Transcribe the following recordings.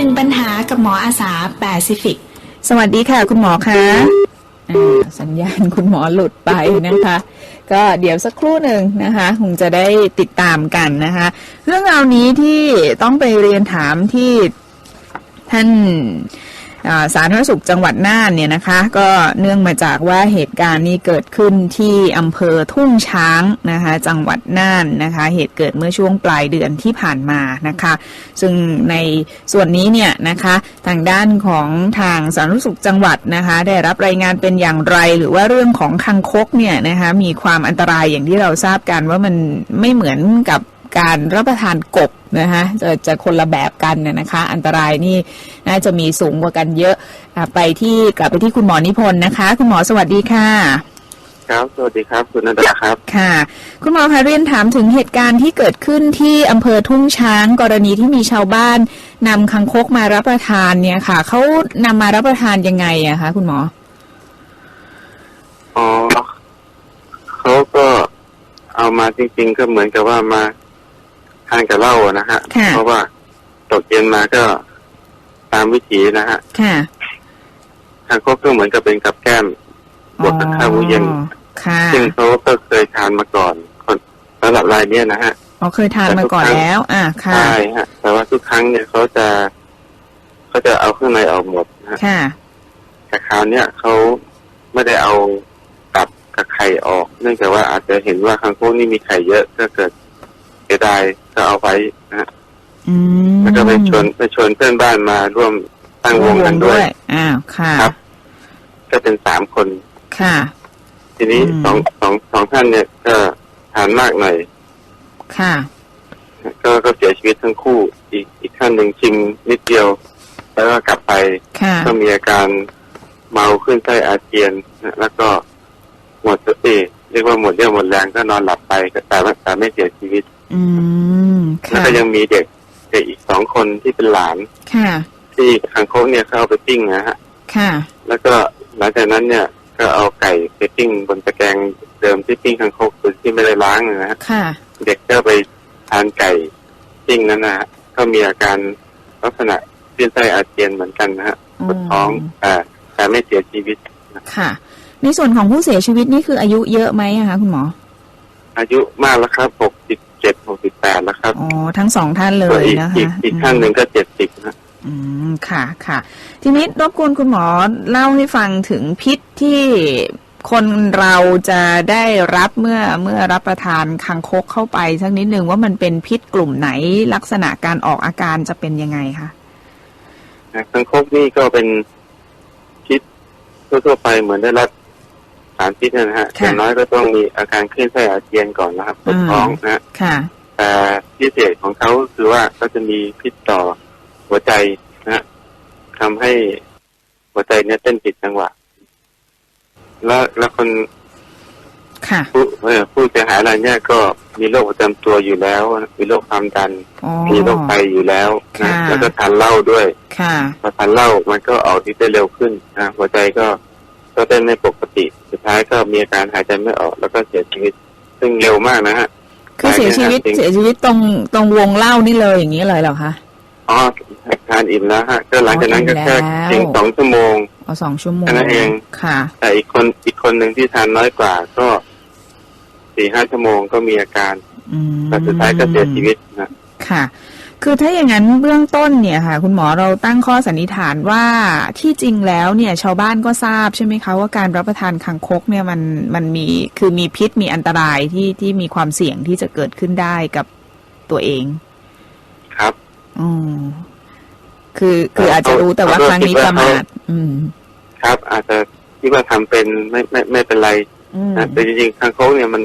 นึ่งปัญหากับหมออาสาแปซิฟิก สวัสดีค่ะ คุณหมอคะอ่าสัญญาณคุณหมอหลุดไปนะคะ ก็เดี๋ยวสักครู่หนึ่งนะคะ คงจะได้ติดตามกันนะคะ เรื่องราวนี้ที่ต้องไปเรียนถามที่ท่านอ่า สาธารณสุขจังหวัดน่านเนี่ยนะคะ ก็เนื่องมาจากว่าเหตุการณ์นี้เกิดขึ้นที่อำเภอทุ่งช้างนะคะจังหวัดน่านนะคะ เหตุเกิดเมื่อช่วงปลายเดือนที่ผ่านมานะคะ ซึ่งในส่วนนี้เนี่ยนะคะทางด้านของทางสาธารณสุขจังหวัดนะคะ ได้รับรายงานเป็นอย่างไร หรือว่าเรื่องของคังคกเนี่ยนะคะมีความอันตรายอย่างที่เราทราบกันว่ามันไม่เหมือนกับ การรับประทานกบนะคะจะจะคนละแบบกันน่ะนะคะ อันตรายนี่น่าจะมีสูงกว่ากันเยอะอะไปที่กลับไปที่คุณหมอนิพนธ์นะคะ คุณหมอสวัสดีค่ะ ครับ สวัสดีครับ คุณนันดาครับค่ะ คุณหมอคะเรียนถามถึงเหตุการณ์ที่เกิดขึ้นที่อำเภอทุ่งช้าง กรณีที่มีชาวบ้านนำคังคกมารับประทานเนี่ยค่ะเขานำมารับประทานยังไงอะคะคุณหมออ๋อเขาก็เอามาจริงๆก็เหมือนกับว่ามา ทานกับเหล้าอะนะฮะค่ะเพราะว่าตกเย็นมาก็ตามวิถีนะฮะค่ะทางคกก็เหมือนกับเป็นกับแก้มบวกกับข้าวมื้อเย็นอ๋อค่ะซึ่งเขาก็เคยทานมาก่อน คนสำหรับรายเนี้ยนะฮะอ๋อเคยทานมาก่อนแล้ว อะค่ะใช่ฮะ แต่ว่าทุกครั้งเนี่ยเขาจะเขาจะเอาเครื่องในออกหมดนะฮะค่ะแต่คราวเนี้ยเขาไม่ได้เอาตับกับไข่ออก เนื่องจากว่าอาจจะเห็นว่าคางคกนี่มีไข่เยอะก็เกิดเสียดายก็เอาไว้นะฮะอืมแล้วก็ไปชวนไปชวนเพื่อนบ้านมาร่วมตั้งวงกันด้วย อ้าวค่ะครับ ก็เป็นสามคน ค่ะ ทีนี้อืม สองสองสองท่านเนี่ยก็ทานมากหน่อย ค่ะก็ก็เสียชีวิตทั้งคู่อีกอีกท่านหนึ่งชิมนิดเดียว แล้วก็กลับไปค่ะก็มีอาการเมาขึ้นไส้อาเจียนนะแล้วก็หมดสติเรียกว่าหมดเรี่ยวหมดแรงก็นอนหลับไปแต่ว่าแต่ไม่เสียชีวิต อืมแล้วค่ะก็ยังมีเด็กเด็กอีกสองคนที่เป็นหลาน ค่ะ ที่คางคกเนี่ยเขาเอาไปปิ้งนะฮะ ค่ะ แล้วก็หลังจากนั้นเนี่ยก็เอาไก่ไปปิ้งบนตะแกรงเดิมที่ปิ้งคางคกโดยที่ไม่ได้ล้างนะฮะค่ะ เด็กก็ไปทานไก่ปิ้งนั้นนะฮะก็มีอาการลักษณะขึ้นไส้อาเจียนเหมือนกันนะฮะปวดท้องแต่แต่ไม่เสียชีวิต ค่ะ ในส่วนของผู้เสียชีวิตนี่คืออายุเยอะไหมอะคะคุณหมอ อายุมากแล้วครับหกสิบ เจ็ดหกสิบแปดแล้วครับอ๋อทั้งสองท่านเลส่วนยอีกนะคะอีกอีกท่านหนึ่งก็เจ็ดสิบนะอืมค่ะค่ะ ทีนี้รบกวนคุณหมอเล่าให้ฟังถึงพิษที่คนเราจะได้รับเมื่อเมื่อรับประทานคังคกเข้าไปสักนิดหนึ่งว่ามันเป็นพิษกลุ่มไหนลักษณะการออกอาการจะเป็นยังไงคะนะคังคกนี่ก็เป็นพิษทั่วๆไปเหมือนได้รับสารพิษนะฮะค่ะอย่างน้อยก็ต้องมีอาการคลื่นไส้อาเจียนก่อนนะครับปวดท้องนะฮะค่ะแต่พิเศษของเขาคือว่าก็จะมีพิษต่อหัวใจนะฮะทำให้หัวใจเนี่ยเต้นผิดจังหวะ แล้วแล้วคนค่ะผู้เอ่อผู้เสียหายรายเนี้ยก็มีโรคประจำตัวอยู่แล้วนะมีโรคความดันอ๋อมีโรคไตอยู่แล้วนะค่ะแล้วก็ทานเหล้าด้วยค่ะพอทานเหล้ามันก็ออกฤทธิ์ได้เร็วขึ้นนะหัวใจก็ ก็เต้นไม่ปกติ สุดท้ายก็มีอาการหายใจไม่ออก แล้วก็เสียชีวิต ซึ่งเร็วมากนะฮะคือเสียชีวิตจริงเสียชีวิตตรงตรงวงเล่านี่เลยอย่างนี้เลยเหรอคะอ๋อทานอิ่มแล้วฮะก็หลังจากนั้นก็แค่อ๋ออิ่มแล้วเพียงสองชั่วโมงอ๋อสองชั่วโมงแค่นั้นเองค่ะ แต่อีกคนอีกคนหนึ่งที่ทานน้อยกว่าก็สี่ห้าชั่วโมงก็มีอาการอืมแต่สุดท้ายก็เสียชีวิตนะค่ะ คือถ้าอย่างนั้นเบื้องต้นเนี่ยค่ะ คุณหมอเราตั้งข้อสันนิษฐานว่าที่จริงแล้วเนี่ยชาวบ้านก็ทราบใช่ไหมคะว่าการรับประทานคังคกเนี่ยมันมันมีคือมีพิษมีอันตรายที่ที่มีความเสี่ยงที่จะเกิดขึ้นได้กับตัวเอง ครับอืมคือคืออาจจะรู้แต่ว่าครั้งนี้ประมาทอืม ครับ อาจจะคิดว่าทำเป็นไม่ไม่ไม่เป็นไรอืมนะแต่จริงๆคางคกเนี่ยมัน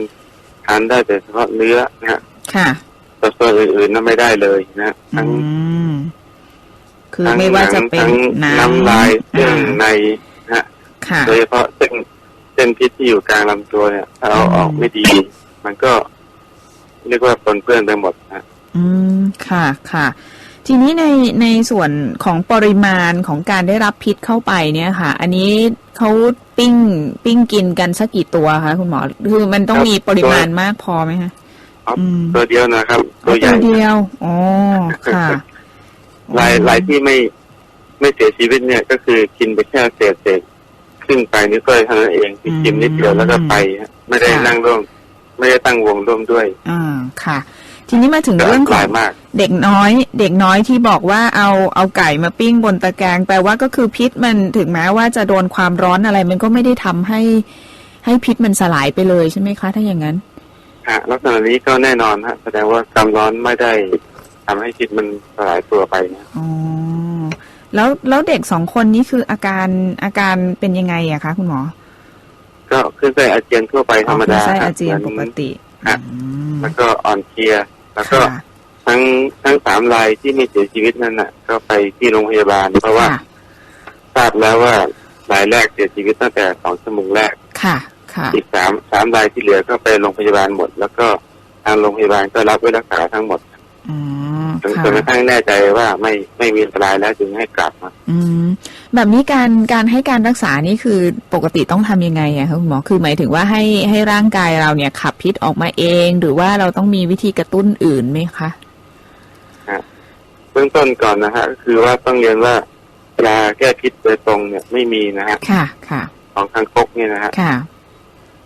ทานได้แต่เฉพาะเนื้อนะฮะค่ะ แต่ส่วนอื่นๆนั้นไม่ได้เลยนะอืทั้งมคือทั้งไม่ว่าจะหนังเป็นทั้งหนังน้ำลายเครื่องอ่าในนะฮะค่ะโดยเฉพาะเส้นเส้นพิษที่อยู่กลางลำตัวเนี่ยถ้าเราอืมออกไม่ดี มันก็เรียกว่าปนเปื้อนไปหมดนะอืมค่ะค่ะ ทีนี้ในในส่วนของปริมาณของการได้รับพิษเข้าไปเนี่ยค่ะ อันนี้เขาปิ้งปิ้งกินกันสักกี่ตัวคะคุณหมอ คือมันต้องมีปริมาณมากพอไหมคะ ครับอืมตัวเดียวนะครับ ตัวใหญ่ตัวเดียวอ๋อค่ะรายรายที่ไม่ไม่เสียชีวิตเนี่ย ก็คือกินไปแค่เศษเศษครึ่งไปนิ้วก้อยเท่านั้นเองที่กินนิดเดียวแล้วก็ไปฮะไม่ได้นั่งร่วมไม่ได้ตั้งวงร่วมด้วยอ่าค่ะ ทีนี้มาถึงก็เรื่องอันตขอรางยมากเด็กน้อย เด็กน้อยที่บอกว่าเอาเอาไก่มาปิ้งบนตะแกรงแปลว่าก็คือพิษมันถึงแม้ว่าจะโดนความร้อนอะไร มันก็ไม่ได้ทำให้ให้พิษมันสลายไปเลยใช่ไหมคะ ถ้าอย่างนั้น ฮะลักษณะนี้ก็แน่นอนฮะแสดงว่าความร้อนไม่ได้ทำให้พิษมันสลายตัวไปนะอ๋อแล้วแล้วเด็กสองคนนี้คืออาการอาการเป็นยังไงอะคะคุณหมอก็ขึ้นไส้อาเจียนทั่วไปธรรมดาอ๋อคือไส้คบอาเจียนปกติฮะอืมแล้วก็อ่อนเพลียแล้วก็ค่ะทั้งทั้งสามรายที่ไม่เสียชีวิตนั่นน่ะ ก็ไปที่โรงพยาบาล เพราะว่าค่ะทราบแล้วว่ารายแรกเสียชีวิตตั้งแต่สองชั่วโมงแรก ค่ะค่ะ อีกสามสามรายที่เหลือก็ไปโรงพยาบาลหมด แล้วก็ทางโรงพยาบาลก็รับไว้รักษาทั้งหมดอ๋อจนค่ะจนกระทั่งแน่ใจว่าไม่ไม่มีอันตรายแล้วจึงให้กลับมาอืมแบบนี้การการให้การรักษานี่คือปกติต้องทำยังไงอะคะคุณหมอคือหมายถึงว่าให้ให้ร่างกายเราเนี่ยขับพิษออกมาเอง หรือว่าเราต้องมีวิธีกระตุ้นอื่นไหมคะเบื้องต้นก่อนนะฮะก็คือว่าต้องเรียนว่ายาแก้พิษโดยตรงเนี่ยไม่มีนะฮะค่ะค่ะของทางคกเนี่ยนะฮะค่ะ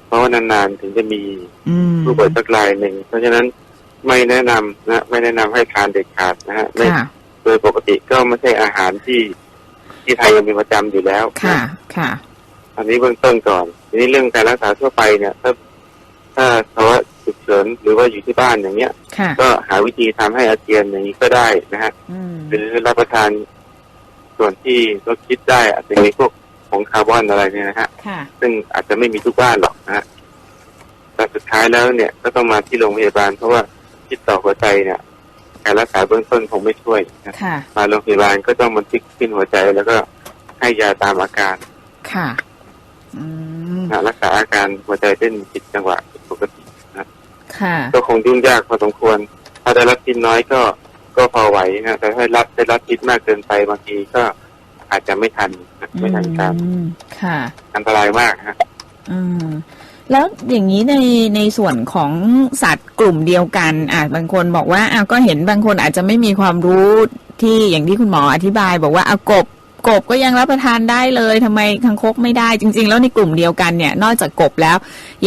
เพราะว่านานๆถึงจะมีอืมผู้ป่วยสักรายหนึ่งเพราะฉะนั้นไม่แนะนำนะไม่แนะนำให้ทานเด็ดขาดนะฮะไม่ค่ะโดยปกติก็ไม่ใช่อาหารที่ที่ไทยยังมีประจำอยู่แล้วค่ะนะค่ะ อันนี้เบื้องต้นก่อนทีนี้เรื่องการรักษาทั่วไปเนี่ย ถ้าถ้าภาวะฉุกเฉินหรือว่าอยู่ที่บ้านอย่างเงี้ยค่ะก็หาวิธีทำให้อาเจียนอย่างนี้ก็ได้นะฮะอืมหรือรับประทานส่วนที่เราคิดได้อาจจะมีพวก ของคาร์บอนอะไรเนี่ยนะฮะค่ะ ซึ่งอาจจะไม่มีทุกบ้านหรอกนะฮะแต่สุดท้ายแล้วเนี่ยก็ต้องมาที่โรงพยาบาล เพราะว่าพิษต่อหัวใจเนี่ยการรักษาเบื้องต้นคงไม่ช่วยนะค่ะ มาโรงพยาบาลก็ต้องบันทึกขึ้นหัวใจแล้วก็ให้ยาตามอาการค่ะ อืม นะรักษาอาการหัวใจเต้นผิดจังหวะผิดปกติค่ะ ก็คงยุ่งยากพอสมควร ถ้าได้รับพิษน้อยก็ก็พอไหวนะแต่ถ้ารับได้รับพิษมากเกินไปบางทีก็ อาจจะไม่ทันนะไม่ทันการอืมค่ะ อันตรายมากฮะอืมแล้วอย่างนี้ในในส่วนของสัตว์กลุ่มเดียวกันอะบางคนบอกว่าอ้าวก็เห็นบางคนอาจจะไม่มีความรู้ที่อย่างที่คุณหมออธิบาย บอกว่าเอากบกบก็ยังรับประทานได้เลยทำไมคังคกไม่ได้จริง ๆ แล้วในกลุ่มเดียวกันเนี่ย นอกจากกบแล้ว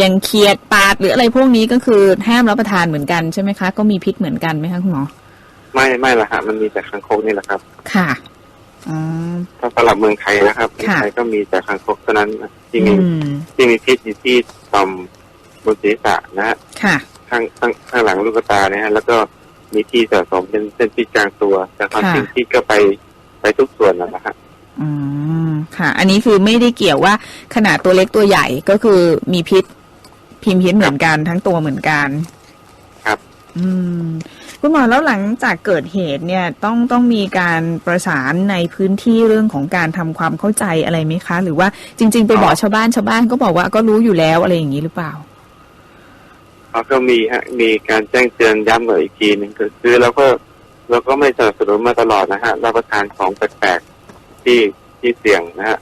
ยังเขียดปลาดหรืออะไรพวกนี้ก็คือห้ามรับประทานเหมือนกันใช่ไหมคะ ก็มีพิษเหมือนกันไหมคะคุณหมอไม่ไม่ละฮะมันมีแต่คางคกนี่แหละครับ ค่ะอืม ถ้าสำหรับเมืองไทยนะครับเมืองค่ะไทยก็มีแต่คางคกเท่านั้นนะที่มีอืมที่มีพิษอยู่ที่ต่อมบนศีรษะนะฮะค่ะข้างข้างข้างหลังลูกตาเนี่ยฮะแล้วก็มีที่สะสมเป็นเส้นพิษกลางตัว แต่ความค่ะจริงพิษก็ไปไปทุกส่วนนะฮะอืมค่ะ อันนี้คือไม่ได้เกี่ยวว่าขนาดตัวเล็กตัวใหญ่ก็คือมีพิษพิมพ์พิษเหมือนกันทั้งตัวเหมือนกัน ครับ อืม คุณหมอแล้วหลังจากเกิดเหตุเนี่ยต้องต้องมีการประสานในพื้นที่เรื่องของการทำความเข้าใจอะไรไหมคะ หรือว่าจริง ๆ ไปบอกชาวบ้านชาวบ้านก็บอกว่าก็รู้อยู่แล้วอะไรอย่างนี้หรือเปล่าเขาก็มีฮะมีการแจ้งเตือนย้ำกันอีกทีหนึ่งก็คือเราก็เราก็ไม่สนับสนุนมาตลอดนะฮะรับประทานของแปลกๆที่ที่เสี่ยงนะฮะ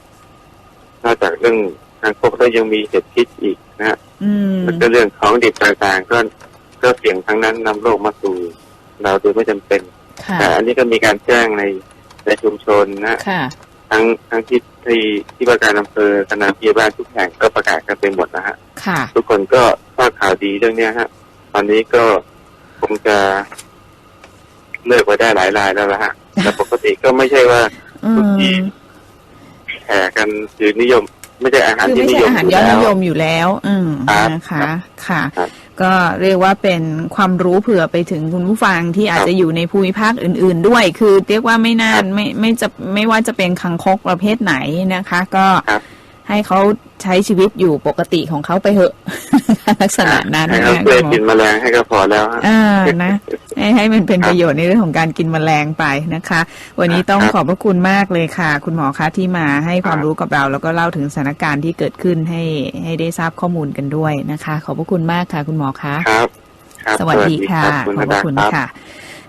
นอกจากเรื่องทางพวกแล้วยังมีเห็ดพิษอีกนะฮะอืมแล้วก็เรื่องของดิบต่างๆก็ก็เสี่ยงทั้งนั้นนำโรคมาสู่ เราโดยไม่จำเป็นค่ะแต่อันนี้ก็มีการแจ้งในในชุมชนนะฮะค่ะทั้งทั้งที่ที่ที่ประการอำเภอคณะพยาบาลทุกแห่งก็ประกาศกันไปหมดนะฮะค่ะทุกคนก็ทราบข่าวดีเรื่องเนี้ยฮะ ตอนนี้ก็คงจะเลิกไปได้หลายรายแล้วละฮะ แต่ปกติก็ไม่ใช่ว่าอืทุกทีมแห่กันคือนิยม ไม่ใช่อาหารคือที่ไม่นิใช่ยมอาหารอยู่ยอดแล้นิวยมอยู่แล้ว อืมครับนะคะครับค่ะครับ ก็เรียกว่าเป็นความรู้เผื่อไปถึงคุณผู้ฟังที่อาจจะอยู่ในภูมิภาคอื่น ๆ ด้วย คือเรียกว่าไม่น่าไม่ไม่จะไม่ว่าจะเป็นคังคกประเภทไหนนะคะ ก็ ให้เขาใช้ชีวิตอยู่ปกติของเขาไปเถอะลักษณะนั้นให้นะเขาคะเพื่อคุณหมกินอแมลงให้ก็พอแล้วฮะอ่านะให้ให้มันเป็นครับประโยชน์ในเรื่องของการกินแมลงไปนะคะ วันนี้ต้องครับขอบพระคุณมากเลยค่ะ คุณหมอคะที่มาให้ความครับรู้กับเรา แล้วก็เล่าถึงสถานการณ์ที่เกิดขึ้นให้ให้ได้ทราบข้อมูลกันด้วยนะคะ ขอบพระคุณมากค่ะ คุณหมอคะครับครับสวัสดีค่ะรับคุณขอบพธระนาคุณรับค่ะ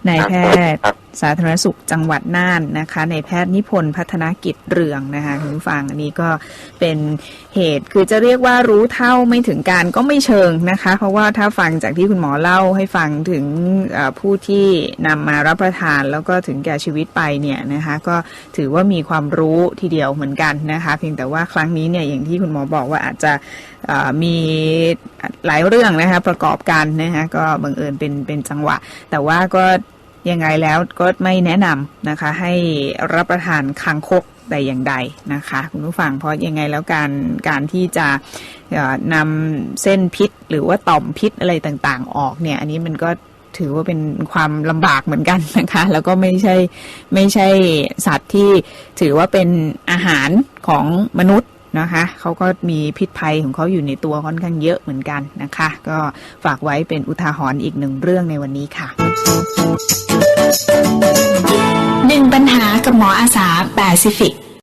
นายแพทย์สาธารณสุขจังหวัดน่านนะคะในแพทย์นิพนธ์พัฒนกิจเรืองนะคะคุณฟังอันนี้ก็เป็นเหตุคือจะเรียกว่ารู้เท่าไม่ถึงการก็ไม่เชิงนะคะ เพราะว่าถ้าฟังจากที่คุณหมอเล่าให้ฟังถึงผู้ที่นำมารับประทานแล้วก็ถึงแก่ชีวิตไปเนี่ยนะคะก็ถือว่ามีความรู้ทีเดียวเหมือนกันนะคะ เพียงแต่ว่าครั้งนี้เนี่ยอย่างที่คุณหมอบอกว่าอาจจะมี หลายเรื่องนะคะประกอบกันนะคะก็บังเอิญเป็นเป็นจังหวะ แต่ว่าก็ยังไงแล้วก็ไม่แนะนำนะคะ ให้รับประทานคางคกแต่อย่างใดนะคะ คุณผู้ฟังเพราะยังไงแล้วการการที่จะนำเส้นพิษ หรือว่าต่อมพิษอะไรต่างๆ ออกเนี่ย อันนี้มันก็ถือว่าเป็นความลำบากเหมือนกันนะคะ แล้วก็ไม่ใช่ไม่ใช่สัตว์ที่ถือว่าเป็นอาหารของมนุษย์ นะคะเขาก็มีพิษภัยของเขาอยู่ในตัวค่อนข้างเยอะเหมือนกันนะคะ ก็ฝากไว้เป็นอุทาหรณ์อีกหนึ่งเรื่องในวันนี้ค่ะหนึ่งปัญหากับหมออาสาแปซิฟิก